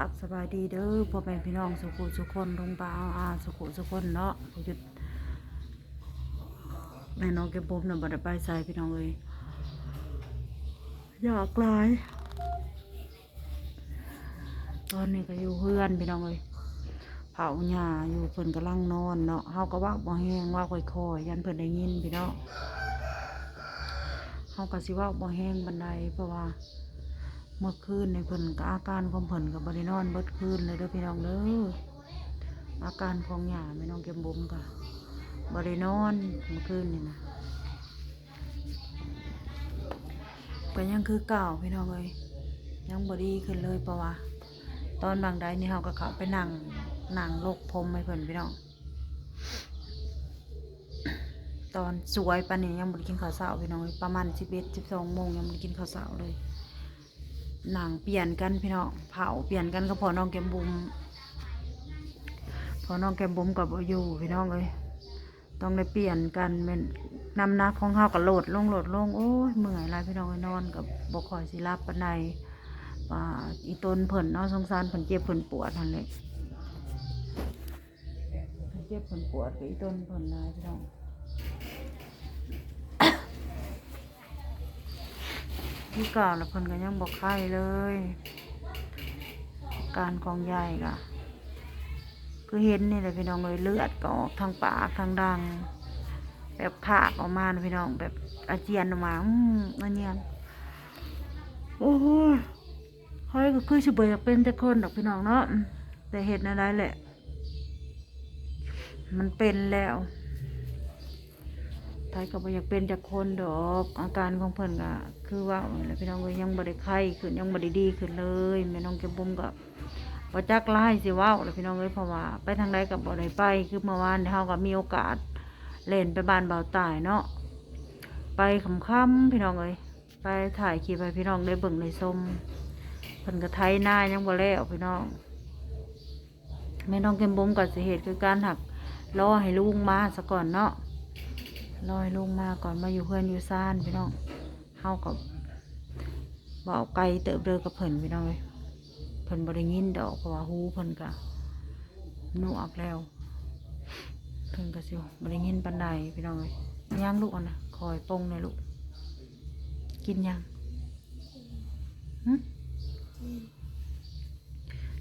อับสบายดีเด้อพ่อแม่พี่น้องสุขุสุคนลงปลาอาสุขุสุคนเนาะผู้หยุดแม่น้องแกมบุมน่ะบ่ได้ไปใส่พี่น้องเอ้ยอยากลายตอนนี้ก็อยู่เพื่อนพี่น้องเอ้ยเผาหญ้าอยู่เพิ่นกำลังนอนเนาะเฮาก็ว่าบ่แห้งว่าค่อยๆยันเพิ่นได้ยินพี่น้องเฮาก็สิว่าบ่แห้งบันไดเพราะว่า เมื่อคืนในเพิ่นก็อาการของเพิ่นกับบริโนอนเบิดคืนเลยเด้อพี่น้องเด้ออาการของหยาไม่น้องเก็มบุมกับบริโนอนเมื่อคืนนี่นะก็ยังคือเก่าพี่น้องเลยยังบอดีขึ้นเลยเพราะว่าตอนบางใดนี่เราก็เขาไปนั่งนั่งโลกพรมให้เพิ่นพี่น้องตอนสวยปานนี้ยังบ่ได้กินข้าวเช้าพี่น้องเอ้ยประมาณสิบเอ็ดสิบสองโมงยังบ่ได้กินข้าวเช้าเลย หนังเปลี่ยนกันพี่น้องเผาเปลี่ยนกันก็พอน้องแกมบุมพอน้องแกมบุมกับอยู่พี่น้องเลยต้องได้เปลี่ยนกันเป็นนำนักของเฮากับโหลดลงโหลดลงโอ้ยเมื่อยหลายพี่น้องเอ้ยนอนกับบกคอยสิรับปนใดป่าอีต้นเพิ่นเนาะสงสารเพิ่นเจ็บเพิ่นปวดนั่นแหละเพิ่นเจ็บเพิ่นปวดกับอีต้นเพิ่นลายพี่น้อง ที่เก่าแล้วเพิ่นก็ยังบอกไข้เลย การของยายก็คือเห็นนี่แหละพี่น้องเลยเลือดก็ออกทางปากทางดัง แบบขากออกมานะพี่น้องแบบอาเจียนออกมาอืมอันเนี้ยโอ้โหเฮ้ยก็คือสิบอยากเป็นแต่คนดอกพี่น้องเนาะแต่เห็นอะไรแหละ มันเป็นแล้ว ไทยก็บ่อยากเป็นจากคนดอก อาการของเพิ่นก็คือว่าแหละพี่น้องก็ยังบ่ได้ไข้ขึ้นยังบ่ได้ดีขึ้นเลยแม่น้องแกมบุมก็บ่จักไล่สิว้าแหละพี่น้องเอ้ยเพราะว่าไปทางใดก็บ่ได้ไปคือเมื่อวานเฮาก็มีโอกาสเล่นไปบ้านเบาตายเนาะไปค่ำๆพี่น้องเอ้ยไปถ่ายคลิปให้พี่น้องได้เบิ่งได้ชมเพิ่นก็ไทยหน้ายังบ่แล้วพี่น้องแม่น้องแกมบุมก็สิเหตุคือการหักรอให้ลุงมาซะก่อนเนาะ ลอยลงมาก่อนมาอยู่เพื่อนอยู่ซ่านพี่น้องเฮากับบอกไกลเติบเดินกับเพิ่นพี่น้องเลยเพิ่นบริยินดอกเพราะว่าหูเพิ่นกะหนวกแล้วเพิ่นก็สิบริยินปันใดพี่น้องเลยย่างลูกอะนะคอยปงเลยลูกกินยัง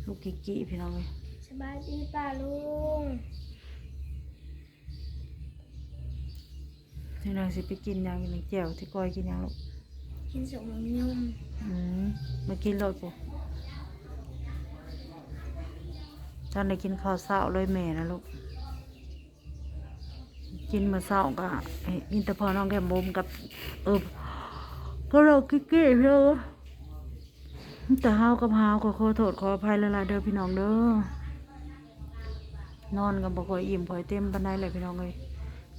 ลูกกิกกิพี่น้องเลยสบายดีป่าลุง นางสิไปกินยังกินแจ่วที่ก้อยกินยังลูกกินสมยุ่มอืมมากินเลยปุ๊ตอนได้กินข้าวเช้าเลยแม่นะลูก กินมาเช้าก็ไอ้อินเตอร์พอน้องแกมบุมกับเออก็เรากิ๊กๆเด้อแต่เฮากับเฮาก็ขอโทษขออภัยหลายๆเด้อพี่น้องเด้อนอนกันบ่ค่อยอิ่มค่อยเต็มปานใดเลยพี่น้องเอ้ย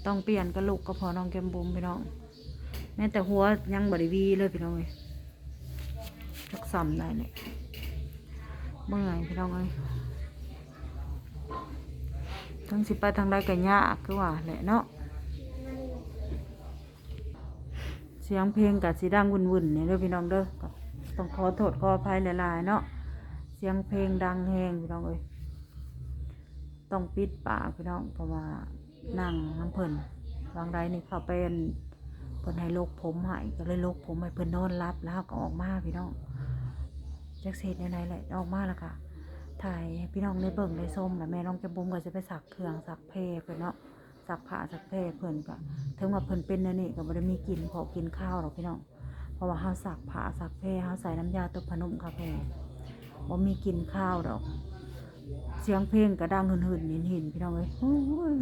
ต้องเปลี่ยนกระโหลูกก็พอน้องแกมบุมพี่น้อง แม้แต่หัวยังบริวีเลยพี่น้องเอ้ยจักซ้ำได้เนี่ยเมื่อยพี่น้องเอ้ยทั้งสิไปทางใดก็ยากคือว่าแหละเนาะเสียงเพลงกับสีดังวุ่นๆเนี่ยเด้อพี่น้องเด้อต้องขอโทษขออภัยหลายๆเนาะเสียงเพลงดังแฮงพี่น้องเอ้ยต้องปิดปากพี่น้องเพราะว่า นั่งน้ำเพิ่นบางใดนี่เขาเป็นเพิ่นให้โลกผมหายก็เลยโลกผมให้เพิ่นนอนรับแล้วก็ออกมาพี่น้องจักเศษในไหนแหละออกมาแล้วค่ะถ่ายพี่น้องได้เบิ่งได้ส้มแล้วแม่น้องจะบุ้มก็จะไปสักเครื่องสักเพเพิ่นเนาะสักผ้าสักเพเพิ่นก็ถึงว่าเพิ่นเป็นแนวนี่ก็บ่ได้มีกินพอกินข้าวหรอกพี่น้องเพราะว่าเฮาสักผ้าสักเพเฮาใส่น้ำยาตบพนุ่มคาเพบ่มีกินข้าวดอก เสียงเพลงก็ดังหึ่นๆหินพี่น้องเอ้ยโอ้ย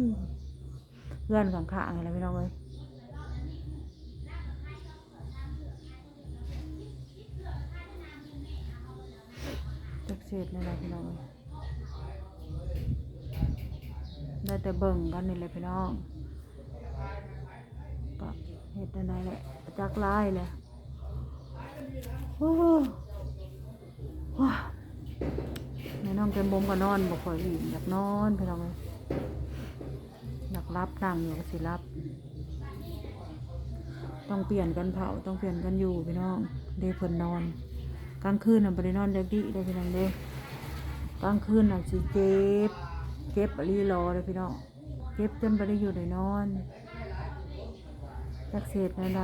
เพื่อนข้างๆอะไรพี่น้องเอ้ยจักเศษนี่แหละพี่น้องเอ้ยได้แต่เบิ่งกันนี่แหละพี่น้องก็เห็ดอะไรแหละจักลายเลยโอ้ว้าแม่น้องเต็มบมก็นอนบอกคอยอิ่มอยากนอนพี่น้องเลยอย รับนั่งอยู่ก็สิรับ ต้องเปลี่ยนกันเผาต้องเปลี่ยนกันอยู่พี่น้องเดยวเพิ่นนอน กลางคืนน่ะบ่ได้นอนเด็กดิเด้พี่น้องเด้กลางคืนน่ะสิเจ็บเจ็บรีรอเลยพี่น้องเจ็บจนบ่ได้อยู่ได้นอนจักเศษอะไร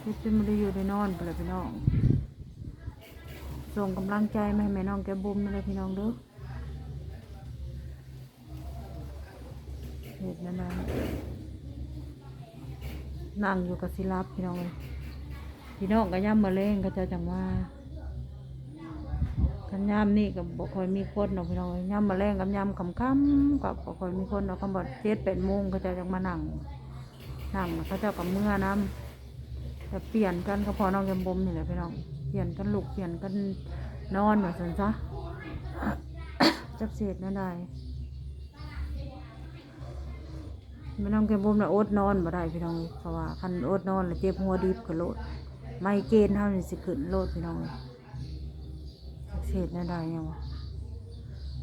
เจ็บจนบ่ได้อยู่ได้นอนไปเลยพี่น้อง ส่งกำลังใจมาให้แม่น้องแกบุมนั่เลยพี่น้องเด้อเหตุนั้นนะนั่งอยู่กับศิลับพี่น้องเลยพี่น้องก็ย่ำมาเล่งก็จะจังว่ากันย่ำนี่กับบ่คอยมีคนเนาะพี่น้องย่ำมาแรงกับย่ำคำคำๆกับบ่คอยมีคนเนาะคำบอกเจ็ดแปดโมงก็จะจังมานั่งนั่งเขาเจ้ากับเมื่อน้ำแต่เปลี่ยนกันก็พอน้องแกบุมนี่แหละพี่น้อง เปลี่ยนกันลุกเปลี่ยนกันนอนแบบนั้นซะจับเศษนั่นได้ไม่ต้องเก็บบุมนะอดนอนบ่ได้พี่น้องเพราะว่าคันอดนอนแล้วเจ็บหัวดิบก็โลดไม่เกณฑ์เท่านี้สิขึ้นโลดพี่น้องเอ้ยจับเศษนั่นได้ยังวะ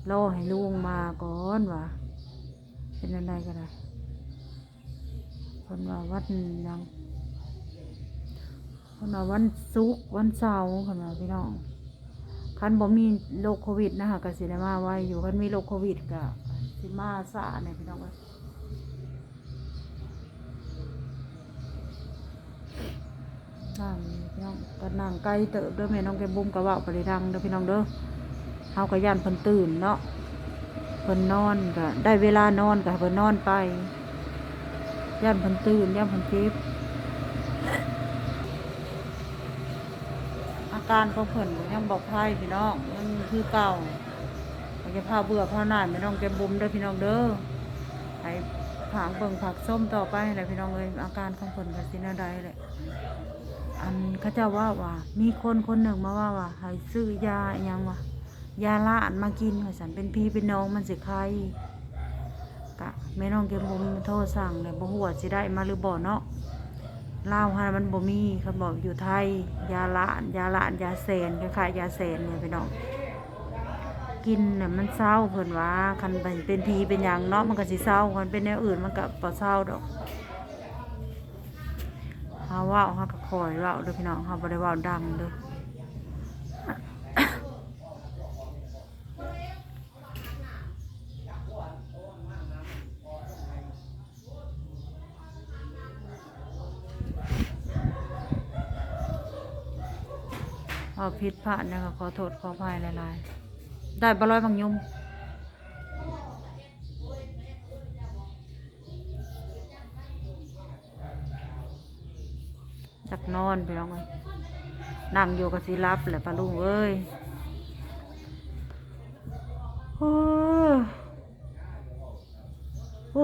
รอให้ลุงมาก่อนวะเป็นนั่นได้ก็ได้คนว่าวัดยัง เพิ่นว่าวันศุกร์วันเสาร์เพิ่นว่าพี่น้องคันบ่มีโรคโควิดนะคะก็สิได้มาไว้อยู่คันมีโรคโควิดก็สิมาซะเนี่ยพี่น้องเอ้ยนั่งพี่น้องก็นั่งไกลเติบเด้อแม่น้องแกบุ้มก็เว้าไปได้ดังเด้อพี่น้องเด้อเฮาก็ย่านเพิ่นตื่นเนาะเพิ่นนอนก็ได้เวลานอนก็เพิ่นนอนไปย่านเพิ่นตื่นย่านเพิ่นเจ็บ อา การของเพิ่นก็ยังบอกไพ่พี่น้องยังคือเก่าเขาจะพาเบื่อพาหน่ายไม่ต้องแกบุมเด้อพี่น้องเด้อให้ผางเบิ่งผักส้มต่อไปแหละพี่น้องเอ้ยอาการของเพิ่นก็สินาใดแหละอันเขาเจ้าว่าว่า มีคนคนหนึ่งมาว่าว่าให้ซื้อยาอยังวะยาละอันมากินว่าสันเป็นพี่เป็นน้องมันสิใครกะแม่น้องแกบุมโทรสั่งเลยบ่ฮู้ว่าสิได้มาหรือบ่เนาะ ลาวฮะมันบ่มีเขาบอกอยู่ไทย ยาละยาละยาเซนคล้ายๆยาเซนเนี่ยพี่น้องกินน่ะมันเศร้าเพิ่นว่าคันเป็นเป็นพีเป็นอย่างเนาะมันก็สิเศร้าคันเป็นแนวอื่นมันก็บ่เศร้าดอกเฮาเว้าเฮาก็คอยเว้าเด้อพี่น้องเฮาบ่ได้เว้าดังเด้อ เอาผิดพลาดนะคะขอโทษขออภัยหลายๆ ได้บร้อยบางยุมจักนอนไปน้องนั่งอยู่กับสิรับแหละปลาลุงเอ้ยโอ้โอ้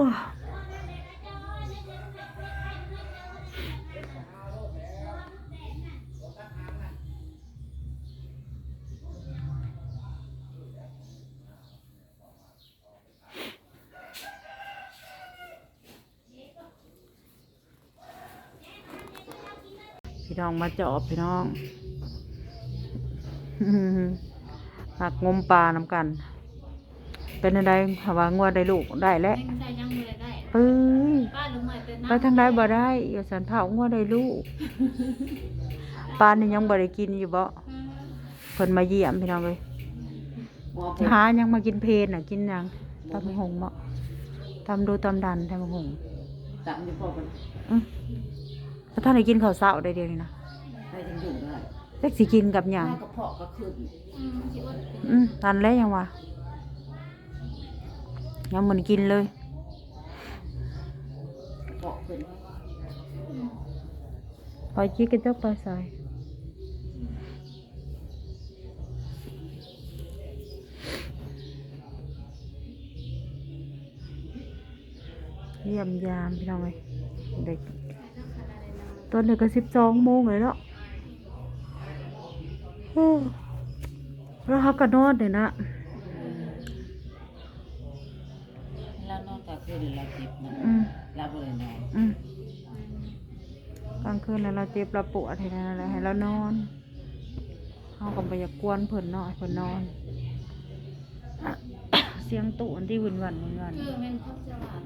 พี่น้องมาจอบพี่น้องหักงมปลานำกัน เป็นอะไรหาว่างวดได้ลูกได้แล้วไม่ใช่ยังมือได้เอ้ยป้าลุงใหม่เป็นไปทางใดบ่ได้อย่าสันเผางวดได้ลูกปลานี่ยังบ่ได้กินอยู่บ่เพิ่นมาเยี่ยมพี่น้องเลยหายังมากินเพลนน่ะกินหยังตำหงบ่ตำดูตำดันตำหงตามที่พ่อเป็น อื้อแล้วท่านได้กินข้าวเช้าได้เดียวนี้นะให้ยังอยู่ได้จักสิกินกับหยังแม่กระเพาะก็ขึ้นอืมตันแล้วยังวะยังมันกินเลย กระเพาะขึ้นปล่อยจี้กระจกปล่อยใส่เยี่ยมยามพี่น้องเลยเด็ก ตอนเด็กก็สิบสองโมงเลยเนาะโอ้แล้วเขาก็นอนเลยนะแล้วนอนกลางคืนเราเจ็บนะอืมรับเลยนอนอืมกลางคืนแล้วเราเจ็บเราปวดให้นั่นแหละให้เรานอนเขาก็ไปอยากกวนเพิ่นเนาะให้เพิ่นนอน เสียงตุ่นที่หวินหวันหวินหวันคือแม่นเขาจะหวาน